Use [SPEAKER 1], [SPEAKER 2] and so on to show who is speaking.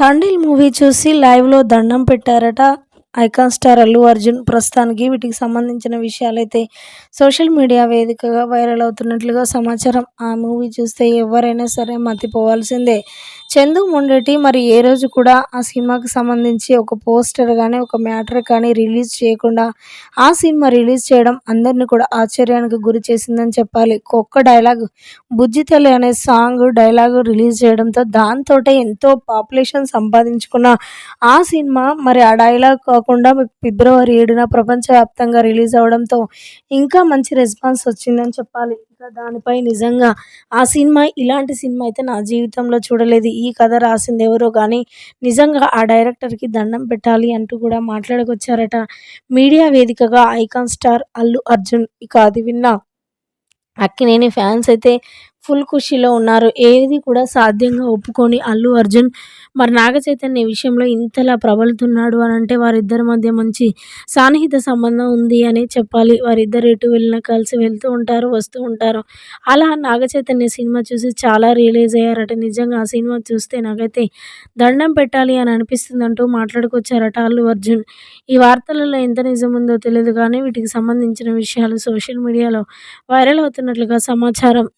[SPEAKER 1] తండ్రిల్ movie చూసి లైవ్లో దండం పెట్టారట ఐకాన్ స్టార్ అల్లు అర్జున్. ప్రస్తుతానికి వీటికి సంబంధించిన విషయాలైతే సోషల్ మీడియా వేదికగా వైరల్ అవుతున్నట్లుగా సమాచారం. ఆ మూవీ చూస్తే ఎవరైనా సరే మతిపోవాల్సిందే. చందు మొండెటి మరి ఏ రోజు కూడా ఆ సినిమాకి సంబంధించి ఒక పోస్టర్ కానీ ఒక మ్యాటర్ కానీ రిలీజ్ చేయకుండా ఆ సినిమా రిలీజ్ చేయడం అందరిని కూడా ఆశ్చర్యానికి గురి చేసిందని చెప్పాలి. ఒక్క డైలాగ్ బుజ్జి తల్లి అనే సాంగ్ డైలాగ్ రిలీజ్ చేయడంతో దాంతో ఎంతో పాపులేషన్ సంపాదించుకున్న ఆ సినిమా మరి ఆ డైలాగ్ కాకుండా ఫిబ్రవరి ఏడున ప్రపంచవ్యాప్తంగా రిలీజ్ అవడంతో ఇంకా మంచి రెస్పాన్స్ వచ్చిందని చెప్పాలి. ఇక దానిపై నిజంగా ఆ సినిమా ఇలాంటి సినిమా అయితే నా జీవితంలో చూడలేదు. ఈ కథ రాసింది ఎవరో కానీ నిజంగా ఆ డైరెక్టర్కి దండం పెట్టాలి అంటూ కూడా మాట్లాడకొచ్చారట. మీడియా వేదికగా ఐకాన్ స్టార్ అల్లు అర్జున్. ఇక అది విన్నా అక్కినేని ఫ్యాన్స్ అయితే ఫుల్ ఖుషీలో ఉన్నారు. ఏది కూడా సాధ్యంగా ఒప్పుకొని అల్లు అర్జున్ మరి నాగ చైతన్య విషయంలో ఇంతలా ప్రబలుతున్నాడు అని అంటే వారిద్దరి మధ్య మంచి సాన్నిహిత సంబంధం ఉంది అని చెప్పాలి. వారిద్దరు ఎటు వెళ్ళినా కలిసి వెళ్తూ ఉంటారు వస్తూ ఉంటారు. అలా నాగ చైతన్య సినిమా చూసి చాలా రియలైజ్ అయ్యారట. నిజంగా ఆ సినిమా చూస్తే నాకైతే దండం పెట్టాలి అని అనిపిస్తుంది అంటూ మాట్లాడుకొచ్చారట అల్లు అర్జున్. ఈ వార్తలలో ఎంత నిజం ఉందో తెలియదు కానీ వీటికి సంబంధించిన విషయాలు సోషల్ మీడియాలో వైరల్ అవుతున్నట్లుగా సమాచారం